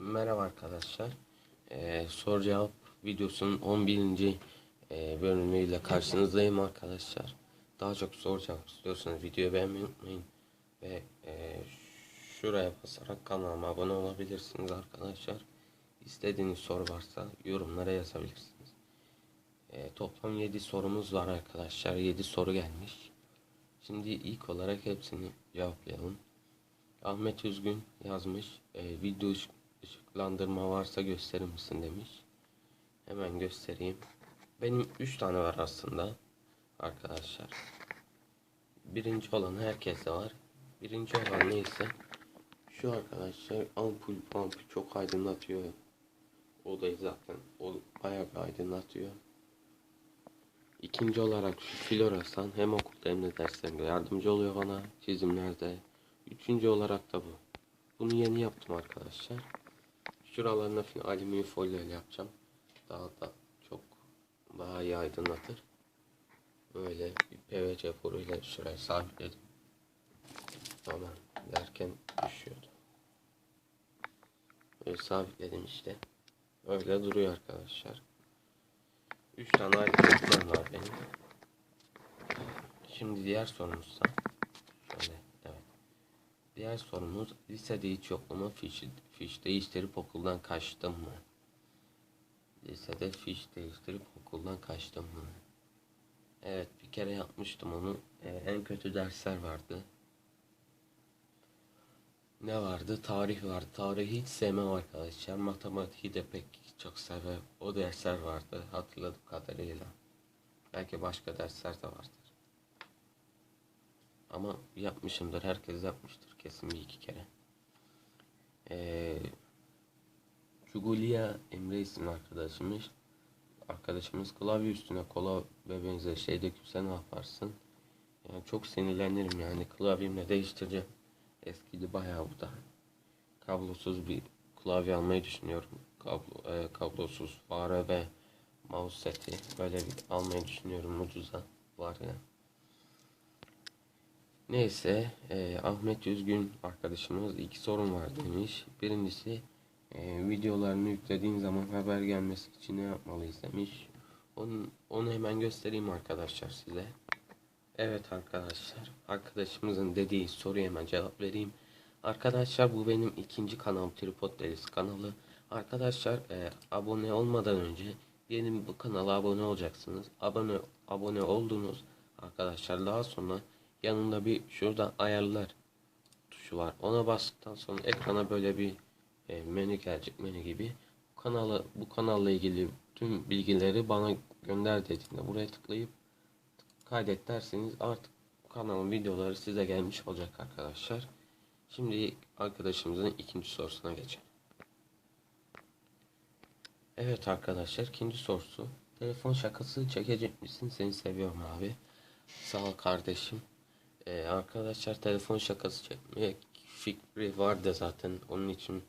Merhaba arkadaşlar. Ee, soru cevap videosunun 11. e, bölümüyle karşınızdayım arkadaşlar. Daha çok soru cevap istiyorsanız videoyu beğenmeyi unutmayın. Ve e, şuraya basarak kanalıma abone olabilirsiniz arkadaşlar. İstediğiniz soru varsa yorumlara yazabilirsiniz. E, toplam 7 sorumuz var arkadaşlar. 7 soru gelmiş. Şimdi ilk olarak hepsini cevaplayalım. Ahmet Üzgün yazmış. E, video ışıklandırma varsa gösterir misin demiş. Hemen göstereyim. Benim 3 tane var aslında arkadaşlar. Birinci olan herkeste var. Birinci olan neyse şu arkadaşlar ampul ampul çok aydınlatıyor. Odayı zaten o bayağı aydınlatıyor. İkinci olarak şu floresan hem okulda hem de derslerimde yardımcı oluyor bana çizimlerde. Üçüncü olarak da bu. Bunu yeni yaptım arkadaşlar. Şuralarına falan alüminyum folyo ile yapacağım. Daha da çok daha iyi aydınlatır. Böyle bir PVC boruyla şuraya sabitledim. Ama derken düşüyordu. Böyle sabitledim işte. Öyle duruyor arkadaşlar. 3 tane çocuklar var benim. Şimdi diğer evet. Diğer sorumuz lisede hiç yoklama fiş, fiş değiştirip okuldan kaçtım mı? Lisede fiş değiştirip okuldan kaçtım mı? Evet bir kere yapmıştım onu. Ee, en kötü dersler vardı. Ne vardı? Tarih vardı. Tarihi hiç sevmem arkadaşlar. Matematiği de pek çok sever. O dersler vardı hatırladığım kadarıyla. Belki başka dersler de vardır. Ama yapmışımdır. Herkes yapmıştır kesin bir iki kere. Ee, Cugulia Emre isimli arkadaşımız. Arkadaşımız klavye üstüne kola ve benzer şey dökülse ne yaparsın? Yani çok sinirlenirim yani klavyemle değiştireceğim. Eskidi bayağı bu da. Kablosuz bir klavye almayı düşünüyorum. Kablo, e, kablosuz fare ve mouse seti böyle bir almayı düşünüyorum ucuza var ya. Neyse e, Ahmet Üzgün arkadaşımız iki sorun var demiş. Birincisi e, videolarını yüklediğin zaman haber gelmesi için ne yapmalıyız demiş. Onu, onu hemen göstereyim arkadaşlar size. Evet arkadaşlar arkadaşımızın dediği soruya hemen cevap vereyim. Arkadaşlar bu benim ikinci kanalım Tripod Delisi kanalı. Arkadaşlar e, abone olmadan önce benim bu kanala abone olacaksınız. Abone abone oldunuz arkadaşlar daha sonra yanında bir şurada ayarlar tuşu var. Ona bastıktan sonra ekrana böyle bir e, menü gelecek menü gibi. Bu kanalı bu kanalla ilgili tüm bilgileri bana gönder dediğinde buraya tıklayıp kaydet derseniz artık kanalın videoları size gelmiş olacak arkadaşlar. Şimdi arkadaşımızın ikinci sorusuna geçelim. Evet arkadaşlar ikinci sorusu. Telefon şakası çekecek misin? Seni seviyorum abi. Sağ ol kardeşim. Ee, arkadaşlar telefon şakası çekmek fikri vardı zaten. Onun için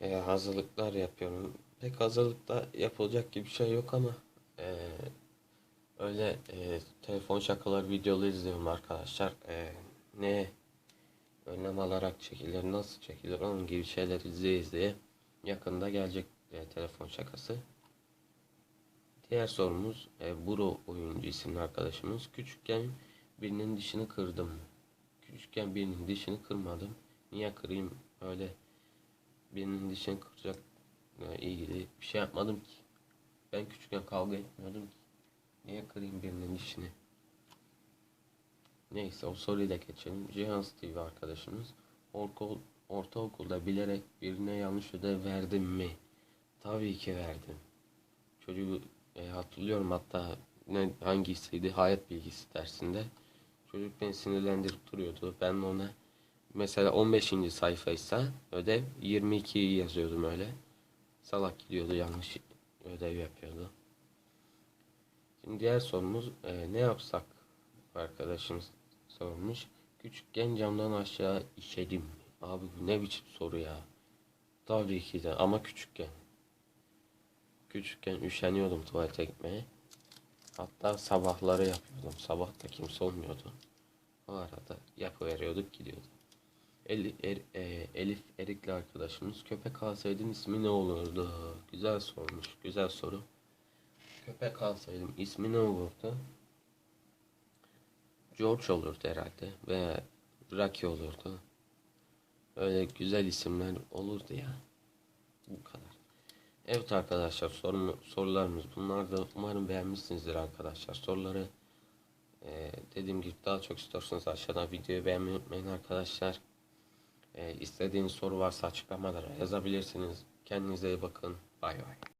e, hazırlıklar yapıyorum. Pek hazırlıkta yapılacak gibi bir şey yok ama e, öyle e, telefon şakalar videoları izliyorum arkadaşlar. E, ne önlem alarak çekilir, nasıl çekilir onun gibi şeyler izleye izleye yakında gelecek e, telefon şakası. Diğer sorumuz e, Buro oyuncu isimli arkadaşımız. Küçükken birinin dişini kırdım. Küçükken birinin dişini kırmadım. Niye kırayım? Öyle birinin dişini kıracak e, ilgili bir şey yapmadım ki. Ben küçükken kavga etmiyordum ki. Niye kırayım birinin dişini? Neyse o soruyu da geçelim. Cihans TV arkadaşımız. Orkul, ortaokulda bilerek birine yanlış ödev verdim mi? Tabii ki verdim. Çocuğu e, hatırlıyorum hatta ne hangisiydi? Hayat bilgisi dersinde. Çocuk beni sinirlendirip duruyordu. Ben ona mesela 15. sayfaysa ödev 22'yi yazıyordum öyle. Salak gidiyordu yanlış ödev yapıyordu. Şimdi diğer sorumuz e, ne yapsak arkadaşımız sormuş. Küçükken camdan aşağı işedim. Abi bu ne biçim soru ya. Tabii ki de ama küçükken. Küçükken üşeniyordum tuvalete gitmeye. Hatta sabahları yapıyordum. Sabah da kimse olmuyordu. O arada yapıveriyorduk gidiyorduk. Eli- Er- e, Elif Erikli arkadaşımız köpek alsaydın ismi ne olurdu? Güzel sormuş. Güzel soru. Köpek alsaydım ismi ne olurdu? George olurdu herhalde veya Rocky olurdu. Öyle güzel isimler olurdu ya. Bu kadar. Evet arkadaşlar sorum, sorularımız bunlar da umarım beğenmişsinizdir arkadaşlar. Soruları e, dediğim gibi daha çok istiyorsanız aşağıdan videoyu beğenmeyi unutmayın arkadaşlar. E, istediğiniz soru varsa açıklamalara yazabilirsiniz. Kendinize iyi bakın. Bay bay.